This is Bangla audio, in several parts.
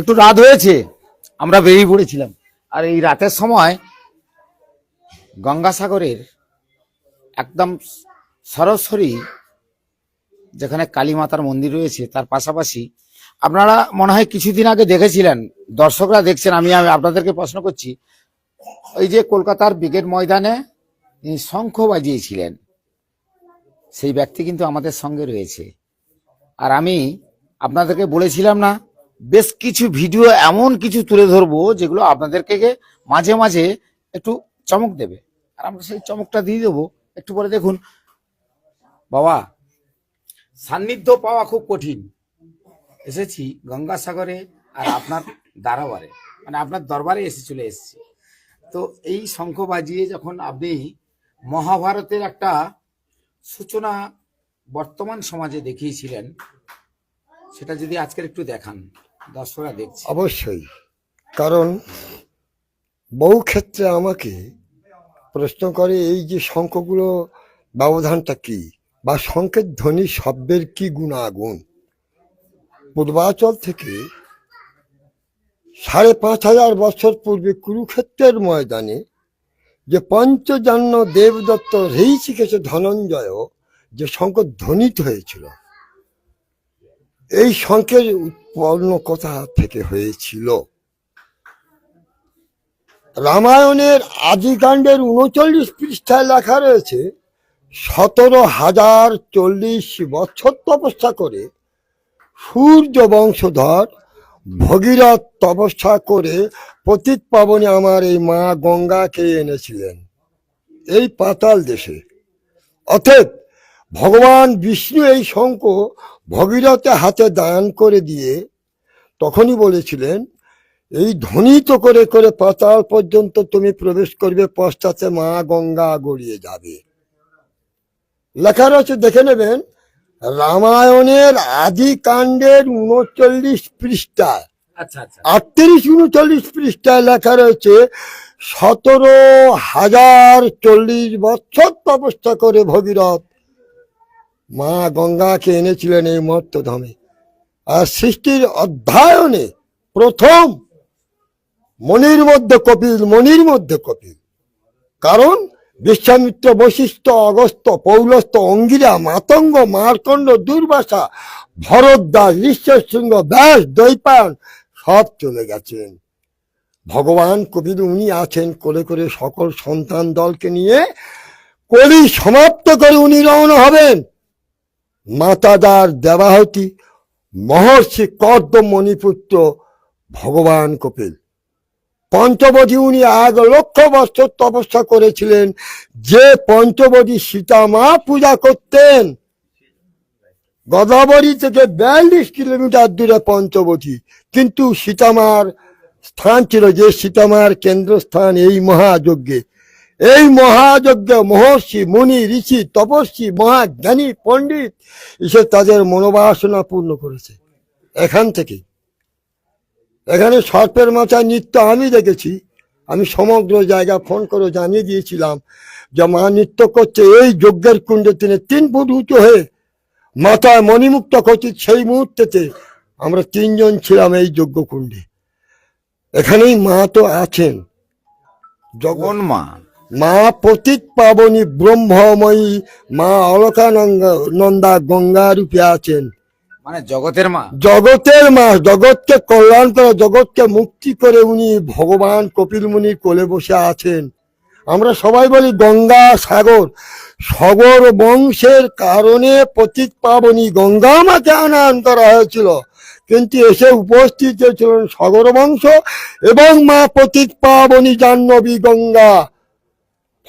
একটু রাত হয়েছে, আমরা বেরিয়ে পড়েছিলাম। আর এই রাতের সময় গঙ্গাসাগরের একদম সরাসরি যেখানে কালী মাতার মন্দির রয়েছে, তার পাশাপাশি আপনারা মনে হয় কিছুদিন আগে দেখেছিলেন, দর্শকরা দেখছেন আমি আপনাদেরকে প্রশ্ন করছি, ওই যে কলকাতার ব্রিগেড ময়দানে তিনি শঙ্খ বাজিয়েছিলেন, সেই ব্যক্তি কিন্তু আমাদের সঙ্গে রয়েছে। আর আমি আপনাদেরকে বলেছিলাম না বেশ কিছু ভিডিও এমন কিছু তুলে ধরবো যেগুলো আপনাদেরকে মাঝে মাঝে একটু চমক দেবে। আর আমরা সেই চমকটা দিয়ে দেবো। একটু পরে দেখুন। বাবা, সান্নিধ্য পাওয়া খুব কঠিন। এসেছি গঙ্গাসাগরে আর আপনার দারাবারে মানে আপনার দরবারে এসে চলে এসেছি। তো এই শঙ্খ বাজিয়ে যখন আপনি মহাভারতের একটা সূচনা বর্তমান সমাজে দেখিয়েছিলেন, সেটা যদি আজকের একটু দেখান। দর্শকরা দেখছে। অবশ্যই। কারণ বহু ক্ষেত্রে আমাকে প্রশ্ন করে, এই যে শঙ্খগুলো, ব্যবধানটা কি? বা শঙ্খের ধ্বনি শব্দের কি গুণাগুণ? পূর্বাচল থেকে সাড়ে পাঁচ হাজার বছর পূর্বে কুরুক্ষেত্রের ময়দানে যে পঞ্চজন্য দেবদত্ত শিখেছে ধনঞ্জয়, যে শঙ্খ ধ্বনিত হয়েছিল, এই শঙ্খের উৎপন্ন কথা থেকে হয়েছিল। রামায়ণের আদিকাণ্ডের উনচল্লিশ পৃষ্ঠায় লেখা রয়েছে, সতেরো হাজার চল্লিশ বছর তপস্যা করে, সূর্য বংশধর ভগীরথ তপস্যা করে পতিত পাবনে আমার এই মা গঙ্গাকে এনেছিলেন, এই পাতাল দেশে। অতএব ভগবান বিষ্ণু এই শঙ্খ ভগীরথের হাতে দান করে দিয়ে তখনই বলেছিলেন এই ধ্বনিত করে করে পাতাল পর্যন্ত তুমি প্রবেশ করবে পশ্চাতে মা গঙ্গা গড়িয়ে যাবে। লেখা রয়েছে দেখে নেবেন রামায়ণের আদি কাণ্ডের উনচল্লিশ পৃষ্ঠায় আচ্ছা আচ্ছা। আটত্রিশ উনচল্লিশ পৃষ্ঠায় লেখা রয়েছে সতেরো হাজার চল্লিশ বছর তপস্যা করে ভগীরথ মা গঙ্গাকে এনেছিলেন এই মর্তধামে আর সৃষ্টির অধ্যায়নে প্রথম মনির মধ্যে কপিল মনির মধ্যে কপিল। কারণ বিশ্বামিত্র বশিষ্ঠ অগস্ত পৌলস্ত অঙ্গিরা, মাতঙ্গ, মার্কণ্ড, দুর্বাসা ভরদ্বাস ঈশ্বর সিংহ ব্যাস দৈপায়ন সব চলে গেছেন। ভগবান কবির উনি আছেন করে করে সকল সন্তান দলকে নিয়ে। কলি সমাপ্ত করে উনি রওনা হবেন। মাতাদার দেবাহতী মহর্ষি কর্দম মণিপুত্র ভগবান কপিল। পঞ্চবদী উনি এক লক্ষ বছর তপস্যা করেছিলেন। যে পঞ্চবদী সীতা মা পূজা করতেন, গদাবরী থেকে বিয়াল্লিশ কিলোমিটার দূরে পঞ্চবতী কিন্তু সীতামার স্থান ছিল যে সীতামার কেন্দ্রস্থান এই মহাযজ্ঞে। এই মহাযজ্ঞ মহর্ষি, মুনি, ঋষি, তপস্বী, মহাজ্ঞানী, পণ্ডিত, এসে তাদের মনোবাসনা পূর্ণ করেছে। এখান থেকে। এখানে সর্পের মাথায় নৃত্য আমি দেখেছি। আমি সমগ্র জায়গা ফোন করে জানিয়ে দিয়েছিলাম যে মা নৃত্য করছে এই যজ্ঞের কুণ্ডে তিনি তিন ফুট উঁচু হয়ে মাথায় মণিমুক্ত করছি। সেই মুহূর্তেতে আমরা তিনজন ছিলাম এই যজ্ঞ কুণ্ডে। এখানেই মা তো আছেন। জগন মা? মা পতিত পাবনী ব্রহ্মময়ী মা অলকানন্দা নন্দা গঙ্গা রূপে আছেন। মানে জগতের মা? জগতের মা জগৎকে কল্যাণ করে জগৎকে মুক্তি করে উনি ভগবান কপিল মুনির কোলে বসে আছেন। আমরা সবাই বলি গঙ্গা সাগর। সগর বংশের কারণে পতিত পাবনী গঙ্গা মাকে আনয়ন করা হয়েছিল। কিন্তু এসে উপস্থিত হয়েছিলেন সগর বংশ এবং মা পতিত পাবনী জাহ্নবী গঙ্গা।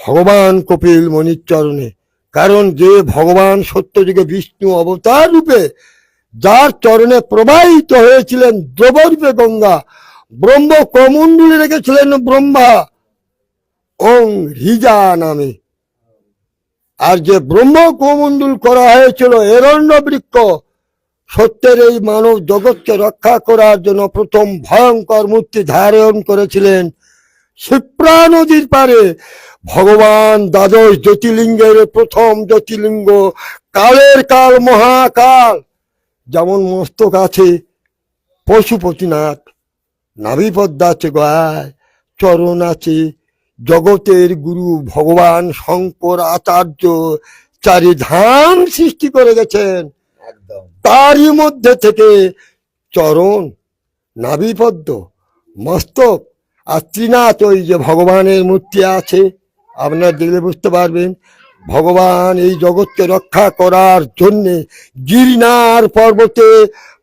ভগবান কপিল মণির চরণে কারণ যে ভগবান সত্যযুগে বিষ্ণু অবতার রূপে যার চরণে প্রবাহিত হয়েছিলেন দ্রবরূপে গঙ্গা, ব্রহ্ম কমণ্ডলে রেখেছিলেন ব্রহ্মা, ওং রিজা নামে। আর যে ব্রহ্ম কমণ্ডল করা হয়েছিল এরণ্য বৃক্ষ সত্যের এই মানব জগৎকে রক্ষা করার জন্য প্রথম ভয়ঙ্কর মূর্তি ধারণ করেছিলেন শিপ্রা নদীর পারে ভগবান দ্বাদশ জ্যোতির্লিঙ্গের প্রথম জ্যোতির্লিঙ্গ কালের কাল মহাকাল। যেমন মস্তক আছে পশুপতিনাথ নাভিপদ্মা আছে গয়ায় চরণ আছে জগতের গুরু ভগবান শঙ্কর আচার্য চারি ধাম সৃষ্টি করে গেছেন। একদম। তারই মধ্যে থেকে চরণ নাভিপদ্ম মস্তক আর ত্রিনাথ ওই যে ভগবানের মূর্তি আছে, আপনারা দেখলে বুঝতে পারবেন, ভগবান এই জগৎকে রক্ষা করার জন্যে গিরনার পর্বতে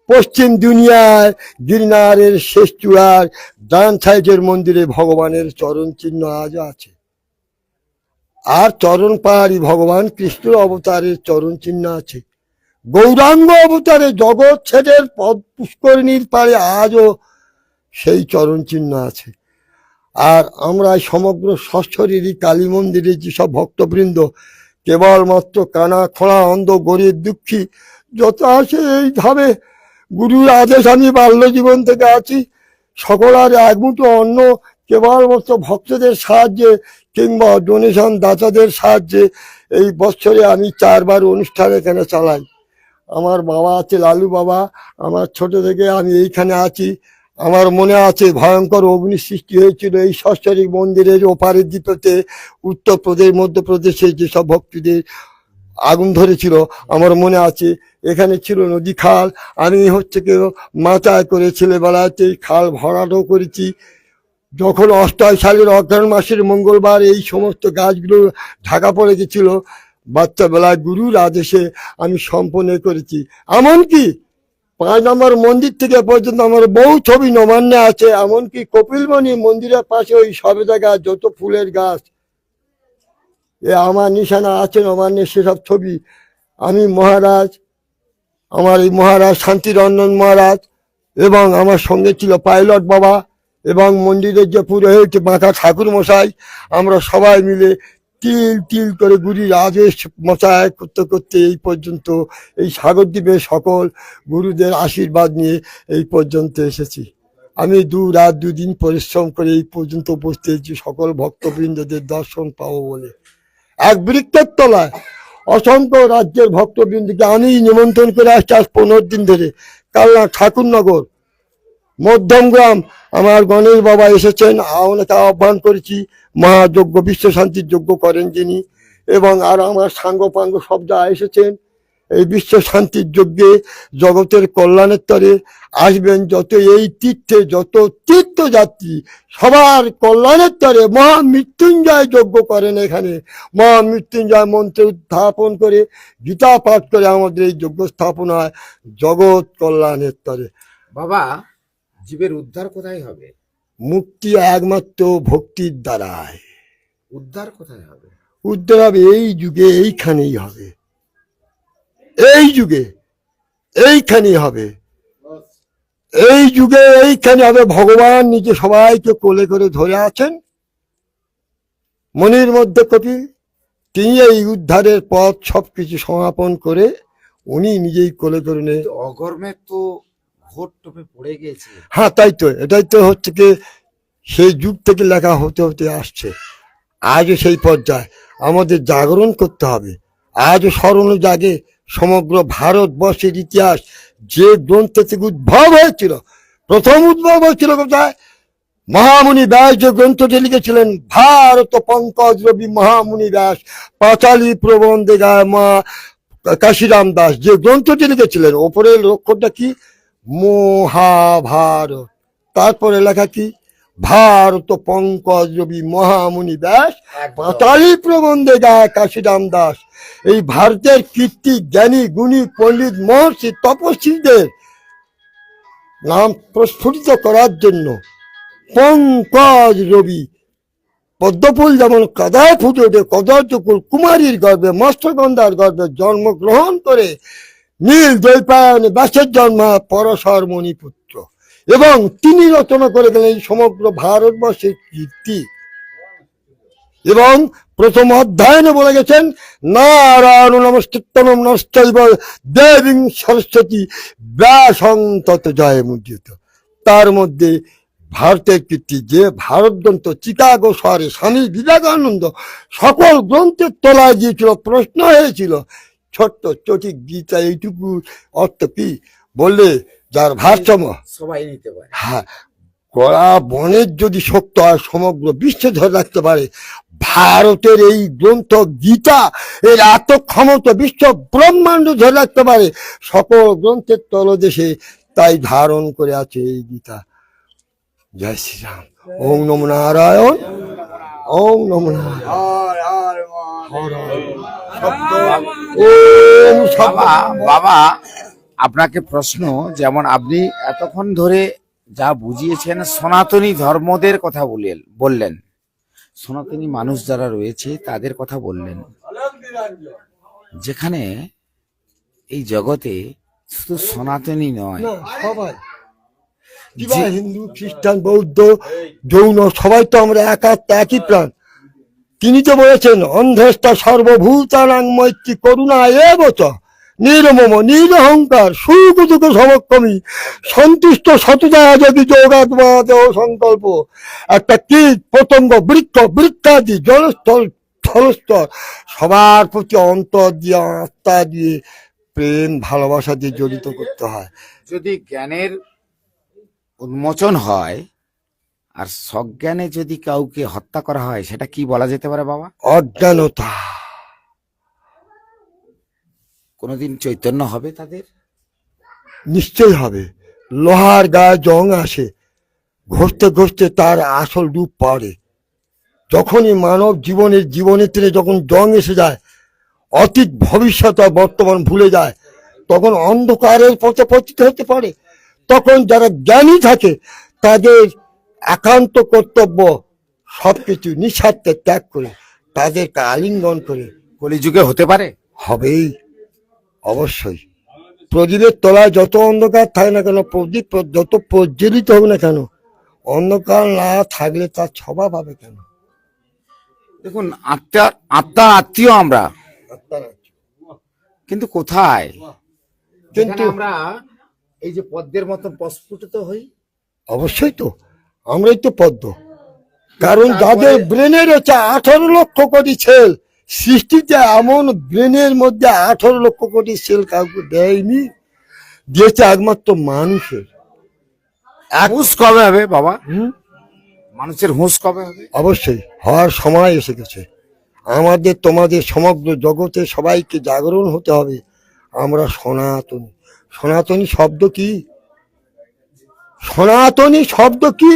পশ্চিম দুনিয়ায় গিরনারের শেষ চূড়ার ডান সাইডের মন্দিরে ভগবানের চরণ চিহ্ন আজ আছে। আর চরণ পাহাড়ি ভগবান কৃষ্ণর অবতারের চরণ চিহ্ন আছে। গৌরাঙ্গ অবতারে জগৎ ছেদের পদ পুষ্করিণীর পারে আজও সেই চরণ চিহ্ন আছে। আর আমরা সমগ্র ষষ্ঠরীরই কালী মন্দিরে যেসব ভক্তবৃন্দ কেবলমাত্র কানা খোঁড়া অন্ধ গরিব দুঃখী যত আছে এইভাবে গুরুর আদেশ আমি বাল্য জীবন থেকে আছি। সকলার এক মুঠো অন্ন কেবলমাত্র ভক্তদের সাহায্যে কিংবা ডোনেশন দাতাদের সাহায্যে এই বছরে আমি চারবার অনুষ্ঠান এখানে চালাই। আমার বাবা আছে লালু বাবা, আমার ছোট থেকে আমি এইখানে আছি। আমার মনে আছে ভয়ঙ্কর অগ্নি সৃষ্টি হয়েছিল এই সশ্বরিক মন্দিরের ওপারের দ্বীপতে উত্তরপ্রদেশ মধ্যপ্রদেশে যেসব ভক্তদের আগুন ধরেছিল, আমার মনে আছে এখানে ছিল নদী খাল আমি হচ্ছে কেউ মাথায় করে ছেলেবেলাতে খাল ভরাটও করেছি। যখন অষ্টআশি সালের অজ্ঞান মাসের মঙ্গলবার এই সমস্ত গাছগুলো ঢাকা পড়ে গেছিল বাচ্চা বেলায় গুরুর আদেশে আমি সম্পন্ন করেছি। এমনকি পাঁচ নম্বর মন্দির থেকে পর্যন্ত আমার বহু ছবি নবান্নে আছে, এমনকি কপিলমণি মন্দিরের পাশে ওই সবেদা গাছ, যত ফুলের গাছ। এ আমার নিশানা আছে নবান্নে সেসব ছবি। আমি মহারাজ, আমার এই মহারাজ শান্তিরঞ্জন মহারাজ, এবং আমার সঙ্গে ছিল পাইলট বাবা, এবং মন্দিরের যে পুরোহিত মাথা ঠাকুর মশাই আমরা সবাই মিলে তিল তিল করে গুরুর আদেশ মশাই করতে করতে এই পর্যন্ত এই সাগরদ্বীপে সকল গুরুদের আশীর্বাদ নিয়ে এই পর্যন্ত এসেছি। আমি দু রাত দুদিন পরিশ্রম করে এই পর্যন্ত হয়েছি সকল ভক্তবৃন্দদের দর্শন পাবো বলে। এক বৃক্ষের তলায় অসংখ্য রাজ্যের ভক্তবৃন্দকে আমি নিমন্ত্রণ করে আসছি আজ পনেরো দিন ধরে। কালনা ঠাকুরনগর, মধ্যমগ্রাম, আমার গণেশ বাবা এসেছেন ওনাকে আহ্বান করেছি। মহাযজ্ঞ, বিশ্ব শান্তির যজ্ঞ করেন যিনি। এবং আর আমার সাঙ্গ পাঙ্গ সব যা এসেছেন, এই বিশ্ব শান্তির যজ্ঞে জগতের কল্যাণের তরে আসবেন যত এই তীর্থে, যত তীর্থযাত্রী, সবার কল্যাণের তরে মহামৃত্যুঞ্জয় যজ্ঞ করেন এখানে। মহামৃত্যুঞ্জয় মন্ত্র উত্থাপন করে, গীতা পাঠ করে আমাদের এই যজ্ঞ স্থাপন হয় জগৎ কল্যাণের তরে। বাবা, জীবের উদ্ধার কোথায় হবে? মুক্তি একমাত্র ভক্তির দ্বারায়। উদ্ধার কোথায় হবে? উদ্ধার হবে এই যুগে এইখানেই হবে। এই যুগে এইখানেই হবে। এই যুগে এইখানে হবে। ভগবান নিজে সবাইকে কোলে করে ধরে আছেন। মনের মধ্যে কপি তিনি এই উদ্ধারের পথ সবকিছু সমাপন করে উনি নিজেই কোলে করে নিয়ে কিন্তু অগর্মে তো হ্যাঁ তাই তো। এটাই তো হচ্ছে কি, সেই যুগ থেকে লেখা হতে হতে আসছে। আজও সেই পর্যায়ে। আমাদের জাগরণ করতে হবে। আজও স্মরণ জাগে সমগ্র ভারতবর্ষের ইতিহাস। যে গ্রন্থ থেকে উদ্ভব হয়েছিল, প্রথম উদ্ভব হয়েছিল কোথায়? মহামুনি ব্যাস যে গ্রন্থটি লিখেছিলেন, ভারত পঙ্কজ রবি মহামুনি ব্যাস, পাঁচালী প্রবন্ধে গায় মা কাশিরাম দাস। যে গ্রন্থটি লিখেছিলেন, ওপরের লক্ষ্যটা কি? মহাভারত। তারপরে লেখা কি? ভারত পঙ্কজ রবি মহামুনি ব্যাস পাতালি প্রবন্ধে গায় কাশিরাম দাস। এই ভারতের কীর্তি জ্ঞানী গুণী পণ্ডিত মহর্ষি তপস্বীদের নাম প্রস্ফুটিত করার জন্য পঙ্কজ রবি পদ্মফুল যেমন কদায় ফুটে ওঠে কদর্যকুল কুমারীর গর্বে মৎস্যগন্ধার গর্বে জন্মগ্রহণ করে নীল দৈপায়ন ব্যাসের জন্ম পরশর মণিপুত্র। এবং তিনি রচনা করে গেলেন সমগ্র ভারতবর্ষের কীর্তি। এবং প্রথম অধ্যায়নে বলে গেছেন, নারায়ণ নমস্কৃতনম নশ্চৈব দেবী সরস্বতী ব্যাসং তত জয় মুদ্রিত তার মধ্যে ভারতের কীর্তি, যে ভারত গ্রন্থ চিকাগো শহরে স্বামী বিবেকানন্দ সকল গ্রন্থের তলায় গিয়েছিল, প্রশ্ন হয়েছিল ছোট্ট চটিক গীতা এইটুকু অর্থ কি? বললে যার ভারসাম্য। সবাই নিতে পারে। হ্যাঁ কড়া বনের যদি শক্ত হয় সমগ্র বিশ্ব ধরে রাখতে পারে ভারতের এই গ্রন্থ গীতা এর এত ক্ষমতা বিশ্ব ব্রহ্মাণ্ড ধরে রাখতে পারে সকল গ্রন্থের তলদেশে তাই ধারণ করে আছে এই গীতা। জয় শ্রীরাম। ওম নম নারায়ণ। ওম নম নারায়ণ। বাবা বাবা আপনাকে প্রশ্ন যেমন আপনি এতক্ষণ ধরে যা বুঝিয়েছেন সনাতনী ধর্মদের কথা বললেন বললেন। সনাতনী মানুষ যারা রয়েছে তাদের কথা বললেন। যেখানে এই জগতে শুধু সনাতনী নয়। হিন্দু খ্রিস্টান বৌদ্ধ জৈন সবাই তো আমরা এক একই প্রাণ। তিনি তো বলেছেন, অন্ধেষ্টা সর্বভূতানাং মৈত্রী করুণা এবচ নির্মম নিরহংকার সুখ দুঃখ সমক্ষমী, সন্তুষ্ট সততা যদি যোগাত্মাদ সংকল্প। একটা কীট, পতঙ্গ, বৃক্ষ বৃক্ষাদি জলস্থল স্থলস্তর সবার প্রতি অন্তর দিয়ে, আত্মা দিয়ে প্রেম, ভালোবাসা দিয়ে জড়িত করতে হয়। যদি জ্ঞানের উন্মোচন হয় আর সজ্ঞানে যদি কাউকে হত্যা করা হয় সেটা কি বলা যেতে পারে বাবা? অজ্ঞানতা। কোনোদিন চৈতন্য হবে তাদের? নিশ্চয় হবে। লোহার গায়ে জং আসে ঘষতে ঘষতে তার আসল রূপ পড়ে যখনই মানব জীবনের জীবনের থেকে যখন জং এসে যায় অতীত ভবিষ্যৎ আর বর্তমান ভুলে যায় তখন অন্ধকারের পথে পতিত হতে পারে। তখন যারা জ্ঞানী থাকে তাদের একান্ত কর্তব্য সবকিছু নিঃস্বার্থে ত্যাগ করে তাদেরকে আলিঙ্গন করে কলিযুগে হতে পারে? হবেই অবশ্যই। প্রদীপের তলায় যত অন্ধকার থাকে না কেন প্রদীপ যত প্রজ্বলিত হোক না কেন অন্ধকার না থাকলে তার স্বভাব হবে কেন? দেখুন আত্মা আত্মা আত্মীয় আমরা। কিন্তু কোথায়? কিন্তু কিন্তু আমরা এই যে পদ্মের মতন প্রস্ফুটিত হই। অবশ্যই তো। আমরাই তো পদ্ম। কারণ যাদের ব্রেনের হচ্ছে আঠারো লক্ষ কোটি সেল। সৃষ্টিতে এমন ব্রেনের মধ্যে আঠারো লক্ষ কোটি সেল কাউকে দেয়নি। দিয়েছে একমাত্র মানুষের। হুঁশ কবে হবে বাবা? মানুষের হুঁশ কবে হবে? অবশ্যই হওয়ার সময় এসে গেছে। আমাদের তোমাদের সমগ্র জগতে সবাইকে জাগরণ হতে হবে। আমরা সনাতন। সনাতনী শব্দ কি? সনাতনী শব্দ কি?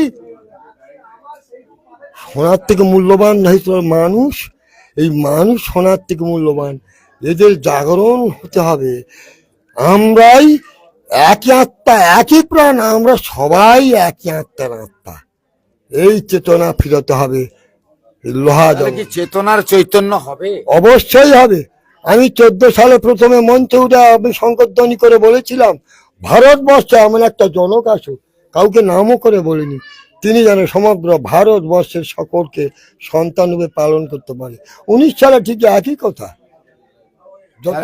সোনার থেকে মূল্যবান নাই তো মানুষ? এই মানুষ সোনার থেকে মূল্যবান। এদের জাগরণ হতে হবে। আমরাই একই আত্মা একই প্রাণ আমরা সবাই একই আত্মার আত্মা। এই চেতনা ফিরতে হবে। লোহা চেতনার চৈতন্য হবে? অবশ্যই হবে। আমি চোদ্দ সালে প্রথমে মঞ্চে উঠে আমি শঙ্করধ্বনি করে বলেছিলাম ভারতবর্ষে এমন একটা জনক আসুক কাউকে নামও করে বলিনি। তিনি যেন সমগ্র ভারতবর্ষের সকলকে সন্তানরূপে পালন করতে পারে। উনিশ ছাড়া ঠিক একই কথা। যত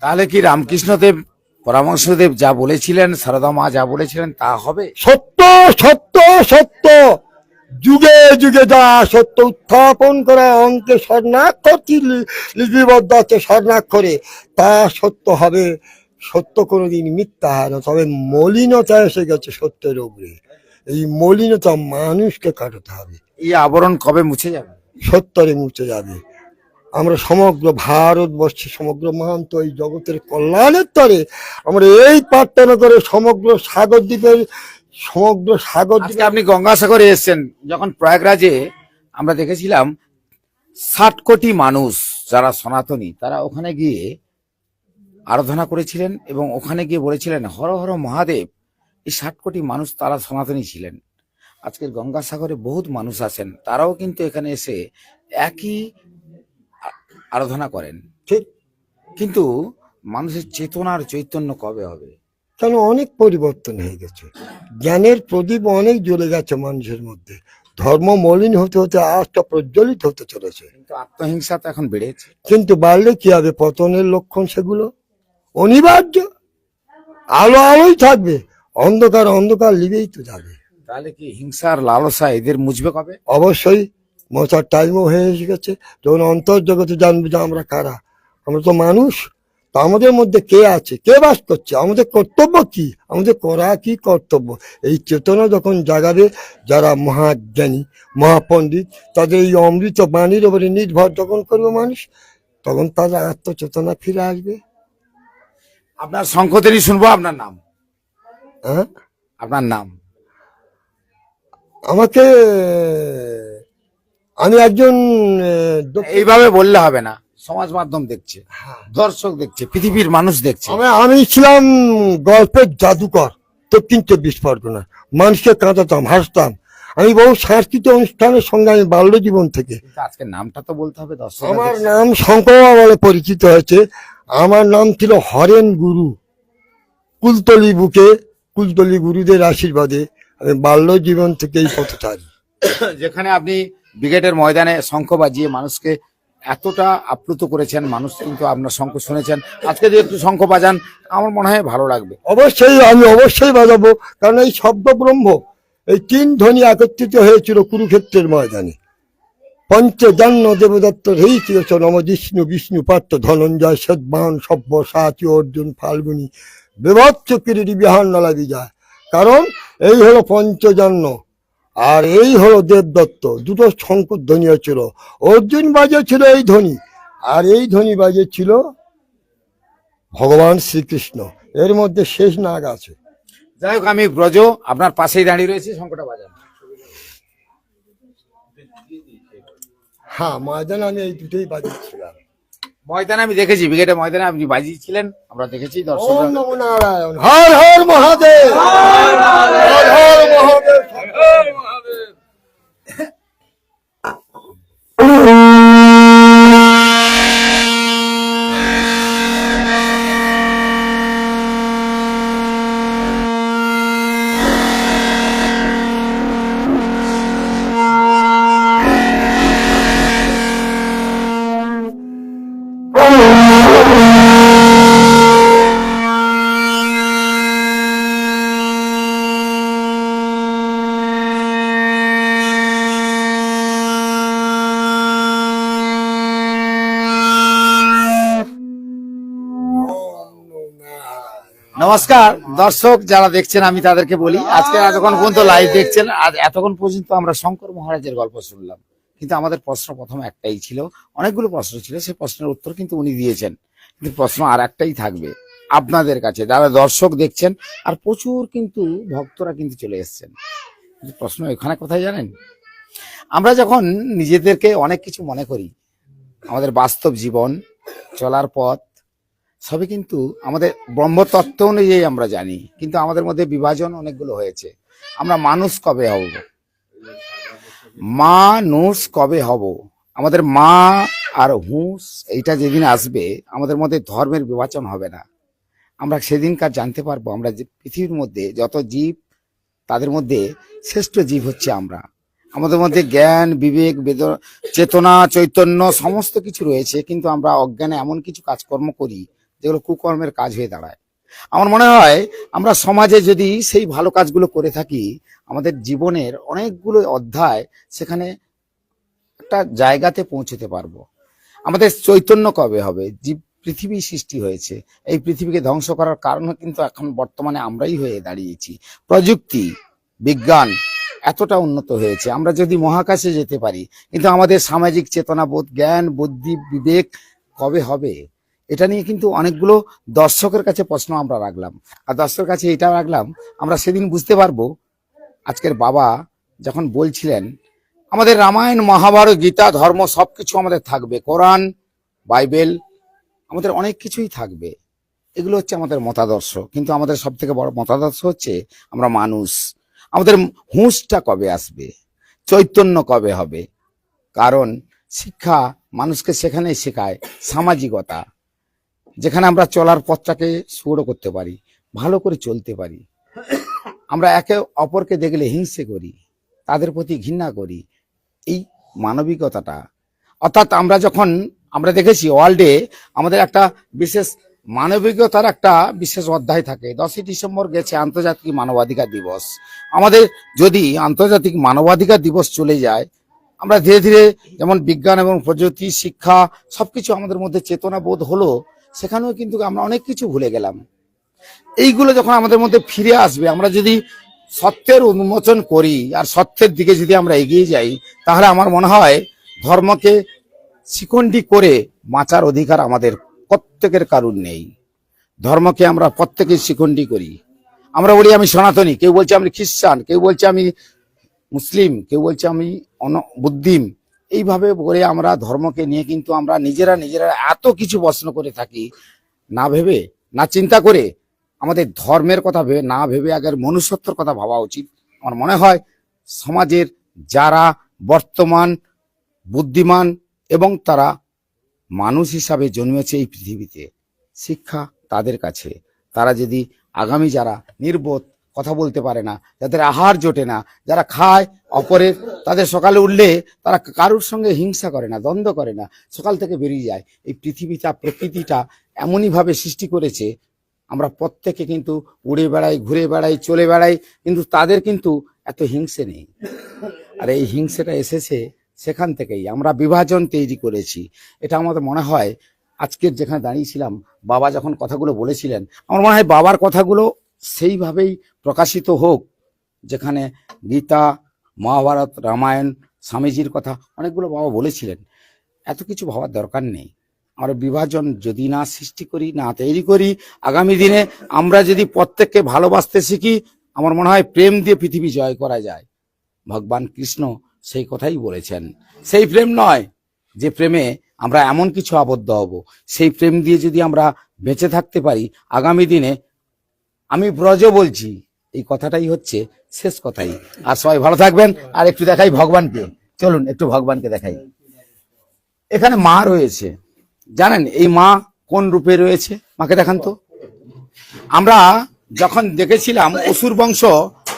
তাহলে- কি রামকৃষ্ণদেব পরামর্শদেব যা বলেছিলেন সারদা মা যা বলেছিলেন তা হবে? সত্য সত্য সত্য। যুগে যুগে যা সত্য উত্থাপন করা অঙ্কে স্বর্ণাক্ষর লিপিবদ্ধ আছে স্বর্ণাক্ষরে তা সত্য হবে। সত্য কোনোদিন মিথ্যা হয় না তবে মলিনতা এসে গেছে সত্যের উপরে। এই মলিনতা মানুষকে কাটাতে হবে। এই আবরণ কবে মুছে যাবে? সত্যরে মুছে যাবে। আমরা সমগ্র ভারতবর্ষে সমগ্র মহান্ত এই জগতের কল্যাণের তরে আমরা এই প্রার্থনা করে সমগ্র সাগর দ্বীপের সমগ্র সাগর দ্বীপের আপনি গঙ্গাসাগরে এসেছেন যখন প্রয়াগরাজে আমরা দেখেছিলাম ষাট কোটি মানুষ যারা সনাতনী তারা ওখানে গিয়ে আরাধনা করেছিলেন এবং ওখানে গিয়ে বলেছিলেন হর হর মহাদেব। এই ষাট কোটি মানুষ তারা সনাতনী ছিলেন। আজকের গঙ্গাসাগরে বহুত মানুষ আছেন তারাও কিন্তু এখানে এসে একই আরাধনা করেন। ঠিক। কিন্তু মানুষের চেতনার চৈতন্য কবে হবে? কেন অনেক পরিবর্তন হয়ে গেছে। জ্ঞানের প্রদীপ অনেক জ্বলে গেছে মানুষের মধ্যে। ধর্ম মলিন হতে হতে আজটা প্রজ্বলিত হতে চলেছে। কিন্তু আত্মহিংসা তো এখন বেড়েছে। কিন্তু বাড়লে কি হবে? পতনের লক্ষণ সেগুলো? অনিবার্য। আলো আলোই থাকবে অন্ধকার অন্ধকার লিবেই তো যাবে। তাহলে কি হিংসার লালসা এদের মুছবে কবে? অবশ্যই মশার টাইমও হয়ে এসে গেছে যখন অন্তর্জগতে জানবে যে আমরা কারা আমরা তো মানুষ। তা আমাদের মধ্যে কে আছে কে বাস করছে আমাদের কর্তব্য কি আমাদের করা কি কর্তব্য? এই চেতনা যখন জাগাবে যারা মহাজ্ঞানী মহাপণ্ডিত তাদের এই অমৃত বাণীর উপরে নির্ভর যখন করবে মানুষ তখন তাদের আত্মচেতনা ফিরে আসবে। আপনার শঙ্খতেরই শুনব আপনার নাম? হ্যাঁ? আপনার নাম? আমাকে আমি একজন এইভাবে বললে হবে না। সমাজ মাধ্যম দেখছে দর্শক দেখছে পৃথিবীর মানুষ দেখছে। আমি আমি ছিলাম গল্পের জাদুকর দক্ষিণ চব্বিশ পরগনা। মানুষকে কাঁদাতাম হাসতাম। আমি বহু সাংস্কৃতিক অনুষ্ঠানের সঙ্গে আমি বাল্য জীবন থেকে আজকে নামটা তো বলতে হবে দর্শক আমার নাম শঙ্কর বলে পরিচিত হয়েছে। আমার নাম ছিল হরেন গুরু। কুলতলি বুকে কুলতলি গুরুদের আশীর্বাদে আমি বাল্য জীবন থেকেই পথচারী। যেখানে আপনি ব্রিগেডের ময়দানে শঙ্খ বাজিয়ে মানুষকে এতটা আপ্লুত করেছেন মানুষ কিন্তু আপনার শঙ্খ শুনেছেন। আজকে যদি একটু শঙ্খ বাজান আমার মনে হয় ভালো লাগবে। অবশ্যই আমি অবশ্যই বাজাবো। কারণ এই শব্দ ব্রহ্ম এই তিন ধ্বনি একত্রিত হয়েছিল কুরুক্ষেত্রের ময়দানে। পঞ্চজন্ম দেবদত্ত হয়েছিল নম বিষ্ণু পাত্র ধনঞ্জয় সদ্বান সভ্য সাচি অর্জুন, ফাল্গুনি, বিভৎস কিরিটি, বিহার নলা বিজয়। কারণ এই হলো পঞ্চজন্ম আর এই হলো দেবদত্ত। দুটো শঙ্কর ধ্বনি হচ্ছিল অর্জুন বাজেছিল এই ধ্বনি, আর এই ধ্বনি বাজেছিল ভগবান শ্রীকৃষ্ণ। এর মধ্যে শেষ নাগ আছে। যাই হোক, আমি ব্রজ, আপনার পাশেই দাঁড়িয়ে রয়েছি, শঙ্খটা বাজান। হ্যাঁ ময়দানে আমি এই দুটোই বাজিয়েছিলাম। ময়দানে আমি দেখেছি বিকেটে ময়দানে আপনি বাজিয়েছিলেন আমরা দেখেছি দর্শক ওম নমো নারায়ণ হর হর মহাদেব। হর হর মহাদেব। নমস্কার। দর্শক, যারা দেখছেন, আমি তাদেরকে বলি, আজকে এতক্ষণ পর্যন্ত লাইভ দেখছেন, আর এতক্ষণ পর্যন্ত আমরা শঙ্কর মহারাজের গল্প শুনলাম। কিন্তু আমাদের প্রশ্ন প্রথম একটাই ছিল, অনেকগুলো প্রশ্ন ছিল, সেই প্রশ্নের উত্তর কিন্তু উনি দিয়েছেন। কিন্তু প্রশ্ন আর একটাই থাকবে আপনাদের কাছে, যারা দর্শক দেখছেন, আর প্রচুর কিন্তু ভক্তরা কিন্তু চলে এসছেন। প্রশ্ন এখানে কোথায় জানেন? আমরা যখন নিজেদেরকে অনেক কিছু মনে করি, আমাদের বাস্তব জীবন চলার পথ সবই কিন্তু আমাদের ব্রহ্মতত্ত্ব অনুযায়ী আমরা জানি, কিন্তু আমাদের মধ্যে বিভাজন অনেকগুলো হয়েছে। আমরা মানুষ কবে হব? মানুষ কবে হব? আমাদের মা আর হুঁস এইটা যেদিন আসবে, আমাদের মধ্যে ধর্মের বিভাজন হবে না। আমরা সেদিনকার জানতে পারব আমরা যে পৃথিবীর মধ্যে যত জীব, তাদের মধ্যে শ্রেষ্ঠ জীব হচ্ছে আমরা। আমাদের মধ্যে জ্ঞান, বিবেক, বেদ, চেতনা, চৈতন্য সমস্ত কিছু রয়েছে, কিন্তু আমরা অজ্ঞানে এমন কিছু কাজকর্ম করি যেগুলো কুকর্মের কাজ হয়ে দাঁড়ায়। আমার মনে হয় আমরা সমাজে যদি সেই ভালো কাজগুলো করে থাকি, আমাদের জীবনের অনেকগুলো অধ্যায় সেখানে একটা জায়গাতে পৌঁছতে পারব। আমাদের চৈতন্য কবে হবে? জীব, পৃথিবী সৃষ্টি হয়েছে। এই পৃথিবীকে ধ্বংস করার কারণ কিন্তু এখন বর্তমানে আমরাই হয়ে দাঁড়িয়েছি। প্রযুক্তি, বিজ্ঞান এতটা উন্নত হয়েছে। আমরা যদি মহাকাশে যেতে পারি, কিন্তু আমাদের সামাজিক চেতনাবোধ, জ্ঞান, বুদ্ধি, বিবেক কবে হবে? এটা নিয়ে কিন্তু অনেকগুলো দর্শকের কাছে প্রশ্ন আমরা রাখলাম। আর দর্শকের কাছে এটা রাখলাম, আমরা সেদিন বুঝতে পারব, আজকের বাবা যখন বলছিলেন, আমাদের রামায়ণ, মহাভারত, গীতা, ধর্ম সবকিছু আমাদের থাকবে, কোরআন, বাইবেল, আমাদের অনেক কিছুই থাকবে। এগুলো হচ্ছে আমাদের মতাদর্শ। কিন্তু আমাদের সব থেকে বড় মতাদর্শ হচ্ছে, আমরা মানুষ। আমাদের হুঁশটা কবে আসবে? চৈতন্য কবে হবে? কারণ শিক্ষা মানুষকে সেখানেই শেখায়, সামাজিকতা। যেখানে আমরা চলার পথটাকে সুগড় করতে পারি, ভালো করে চলতে পারি। আমরা একে অপরকে দেখলে হিংসে করি, তাদের প্রতি ঘৃণা করি। এই মানবিকতাটা। অর্থাৎ আমরা যখন, আমরা দেখেছি ওয়ার্ল্ডে আমাদের একটা বিশেষ মানবিকতার একটা বিশেষ অধ্যায় থাকে। দশই ডিসেম্বর গেছে, আন্তর্জাতিক মানবাধিকার দিবস। আমাদের যদি আন্তর্জাতিক মানবাধিকার দিবস চলে যায়, আমরা ধীরে ধীরে যেমন বিজ্ঞান এবং প্রযুক্তি, শিক্ষা, সবকিছু আমাদের মধ্যে চেতনা বোধ হলো সেখানেও কিন্তু আমরা অনেক কিছু ভুলে গেলাম। এইগুলো যখন আমাদের মধ্যে ফিরে আসবে, আমরা যদি সত্যের উন্মোচন করি আর সত্যের দিকে যদি আমরা এগিয়ে যাই, তাহলে আমার মনে হয় ধর্মকে শিকন্ডি করে বাঁচার অধিকার আমাদের প্রত্যেকের কারণ নেই। ধর্মকে আমরা প্রত্যেকে শিকন্ডি করি। আমরা বলি, আমি সনাতনী। কেউ বলছে, আমি খ্রিস্টান। কেউ বলছে, আমি মুসলিম। কেউ বলছে, আমি অন, বুদ্ধিম। এইভাবে বলে আমরা ধর্মকে নিয়ে কিন্তু আমরা নিজেরা নিজেরা এত কিছু প্রশ্ন করে থাকি, না ভেবে, না চিন্তা করে আমাদের ধর্মের কথা ভেবে, না ভেবে আগের মনুষ্যত্বর কথা ভাবা উচিত। আমার মনে হয় সমাজের যারা বর্তমান বুদ্ধিমান এবং তারা মানুষ হিসাবে জন্মেছে এই পৃথিবীতে, শিক্ষা তাদের কাছে। তারা যদি আগামী যারা নির্বোধ কথা বলতে পারে না, যাদের আহার জোটে না, যারা খায় অপরের, তাদের সকালে উঠলে তারা কারুর সঙ্গে হিংসা করে না, দ্বন্দ্ব করে না, সকাল থেকে বেরিয়ে যায়। এই পৃথিবীটা, প্রকৃতিটা এমনইভাবে সৃষ্টি করেছে, আমরা প্রত্যেকে কিন্তু উড়ে বেড়াই, ঘুরে বেড়াই, চলে বেড়াই, কিন্তু তাদের কিন্তু এত হিংসে নেই। আর এই হিংসেটা এসেছে সেখান থেকেই, আমরা বিভাজন তৈরি করেছি। এটা আমাদের মনে হয়, আজকের যেখানে দাঁড়িয়েছিলাম, বাবা যখন কথাগুলো বলেছিলেন, আমার মনে হয় বাবার কথাগুলো সেইভাবেই প্রকাশিত হোক, যেখানে গীতা, মহাভারত, রামায়ণ, স্বামীজির কথা অনেকগুলো বাবা বলেছিলেন। এত কিছু ভাবার দরকার নেই। আমরা বিভাজন যদি না সৃষ্টি করি, না তৈরি করি, আগামী দিনে আমরা যদি প্রত্যেককে ভালোবাসতে শিখি, আমার মনে হয় প্রেম দিয়ে পৃথিবী জয় করা যায়। ভগবান কৃষ্ণ সেই কথাই বলেছেন। সেই প্রেম নয় যে প্রেমে আমরা এমন কিছু আবদ্ধ হব। সেই প্রেম দিয়ে যদি আমরা বেঁচে থাকতে পারি, আগামী দিনে আমি ব্রজ বলছি, এই কথাটাই হচ্ছে শেষ কথাই। আর সবাই ভালো থাকবেন, আর একটু দেখাই ভগবানকে। চলুন, একটু ভগবানকে দেখাই। এখানে মা রয়েছে। জানেন, এই মা কোন রূপে রয়েছে? মাকে দেখান তো। আমরা যখন দেখেছিলাম, অসুর বংশ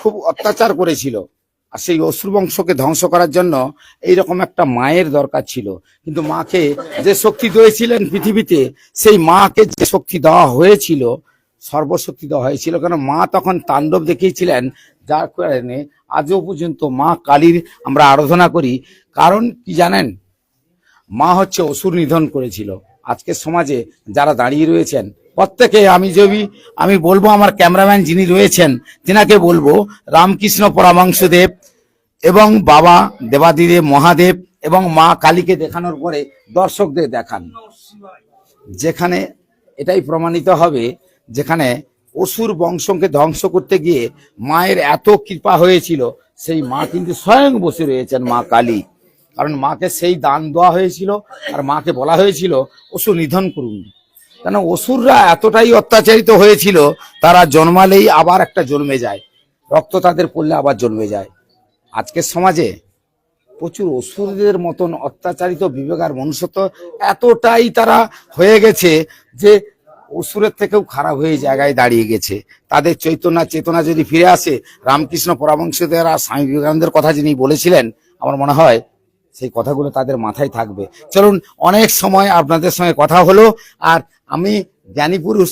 খুব অত্যাচার করেছিল। আর সেই অসুর বংশকে ধ্বংস করার জন্য এই রকম একটা মায়ের দরকার ছিল। কিন্তু মাকে যে শক্তি দিয়েছিলেন পৃথিবীতে, সেই মাকে যে শক্তি দেওয়া হয়েছিল সর্বশক্তি দেওয়া হয়েছিল। কেন? মা তখন তাণ্ডব দেখিয়েছিলেন, যার কারণে আজও পর্যন্ত মা কালীর আমরা আরাধনা করি। কারণ কি জানেন? মা হচ্ছে অসুর নিধন করেছিল। আজকে সমাজে যারা দাঁড়িয়ে রয়েছেন, প্রত্যেকে আমি যদি, আমি বলব আমার ক্যামেরাম্যান যিনি রয়েছেন, তিনাকে বলব, রামকৃষ্ণ পরামংশদেব এবং বাবা দেবাদিদেব মহাদেব এবং মা কালীকে দেখানোর পরে দর্শকদের দেখান। যেখানে এটাই প্রমাণিত হবে যেখানে অসুর বংশকে ধ্বংস করতে গিয়ে মায়ের এত কৃপা হয়েছিল, সেই মা কিন্তু স্বয়ং বসে রয়েছেন মা কালী। কারণ মাকে সেই দান দেওয়া হয়েছিল আর মাকে বলা হয়েছিল, অসুর নিধন করুন। কেন অসুররা এতটাই অত্যাচারিত হয়েছিল, তারা জন্মালেই আবার একটা জন্মে যায়। রক্ত তাদের পড়লে আবার জন্মে যায়। আজকের সমাজে প্রচুর অসুরদের মতন অত্যাচারিত বিবেকার মনুষ্যত্ব এতটাই তারা হয়ে গেছে যে অসুরের থেকেও খারাপ হয়ে জায়গায় দাঁড়িয়ে গেছে। তাদের চৈতন্য, চেতনা যদি ফিরে আসে, রামকৃষ্ণ পরামংশদের আর স্বামী বিবেকানন্দের কথা যিনি বলেছিলেন, আমার মনে হয় সেই কথাগুলো তাদের মাথায় থাকবে। চলুন, অনেক সময় আপনাদের সঙ্গে কথা হলো, আর আমি জ্ঞানী পুরুষ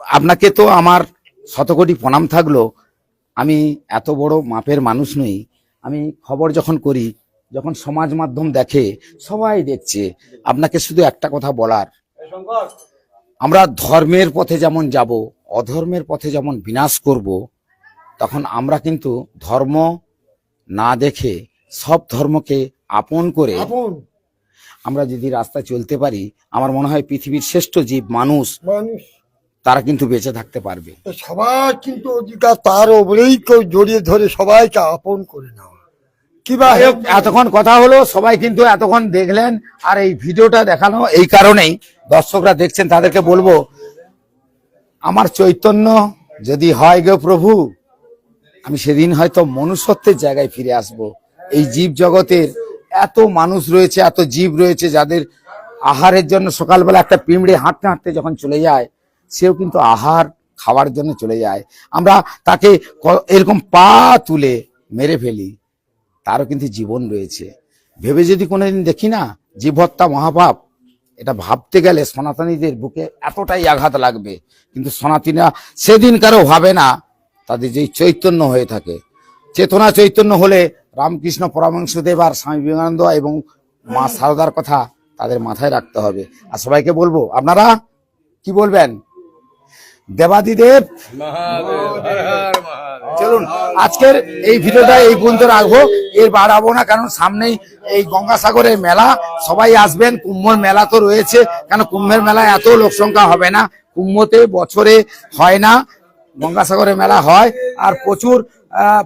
আপনাকে তো আমার শতকোটি প্রণাম থাকল। আমি এত বড় মাপের মানুষ নই। আমি খবর যখন করি, যখন সমাজ মাধ্যম দেখে, সবাই দেখছে। আপনাকে শুধু একটা কথা বলার। আমরা ধর্মের পথে যেমন যাব অধর্মের পথে যেমন বিনাশ করব তখন আমরা কিন্তু ধর্ম না দেখে সব ধর্মকে আপন করে আমরা যদি রাস্তা চলতে পারি আমার মনে হয় পৃথিবীর শ্রেষ্ঠ জীব মানুষ মানুষ। তারা কিন্তু বেঁচে থাকতে পারবে। সবাই কিন্তু অধিকার তার ওপরেই কেউ জড়িয়ে ধরে সবাইকে আপন করে নেওয়া। এতক্ষণ কথা হলো, সবাই কিন্তু এতক্ষণ দেখলেন আর এই ভিডিওটা দেখানো এই কারণেই দর্শকরা দেখছেন, তাদেরকে বলব, আমার চৈতন্য যদি হয় গো প্রভু, আমি সেদিন হয়তো মনুষ্যত্বের জায়গায় ফিরে আসব। এই জীব জগতের এত মানুষ রয়েছে, এত জীব রয়েছে যাদের আহারের জন্য সকালবেলা একটা পিমড়ে হাঁটতে হাঁটতে যখন চলে যায়, সেও কিন্তু আহার খাওয়ার জন্য চলে যায়। আমরা তাকে এরকম পা তুলে মেরে ফেলি। তারও কিন্তু জীবন রয়েছে। ভেবে যদি কোনোদিন দেখি না জীব হত্যা মহাপাপ, এটা ভাবতে গেলে সনাতনীদের বুকে এতটাই আঘাত লাগবে। কিন্তু সনাতনীরা সেদিন কারও ভাবে না, তাদের যেই চৈতন্য হয়ে থাকে। চেতনা চৈতন্য হলে রামকৃষ্ণ পরমাংশদেব আর স্বামী বিবেকানন্দ এবং মা সারদার কথা তাদের মাথায় রাখতে হবে। আর সবাইকে বলব, আপনারা কি বলবেন? দেবাদিদেব? চলুন, আজকের এই ভিডিওটা এই পর্যন্ত রাখব। এর বাড়াবো না, কারণ সামনেই এই গঙ্গাসাগরের মেলা, সবাই আসবেন, কুম্ভর মেলা তো রয়েছে, কেন কুম্ভের মেলা এত লোক সংখ্যা হবে না? কুম্ভতে বছরে হয় না গঙ্গাসাগরের মেলা হয়, আর প্রচুর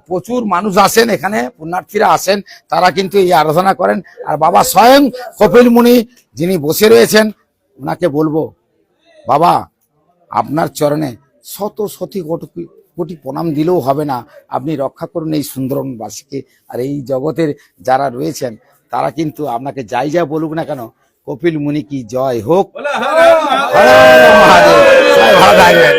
প্রচুর মানুষ আসেন এখানে, পুণ্যার্থীরা আসেন, তারা কিন্তু এই আরাধনা করেন। আর বাবা স্বয়ং কপিল মুনি, যিনি বসে রয়েছেন, ওনাকে বলব, বাবা, আপনার চরণে শত শতী কোটি কোটি প্রণাম দিলেও হবে না। আপনি রক্ষা করুন এই সুন্দরবনবাসীকে। আর এই জগতের যারা রয়েছেন তারা কিন্তু আপনাকে যাই যা বলুক না কেন কপিল মুনি কি জয় হোক। ভালো থাকবেন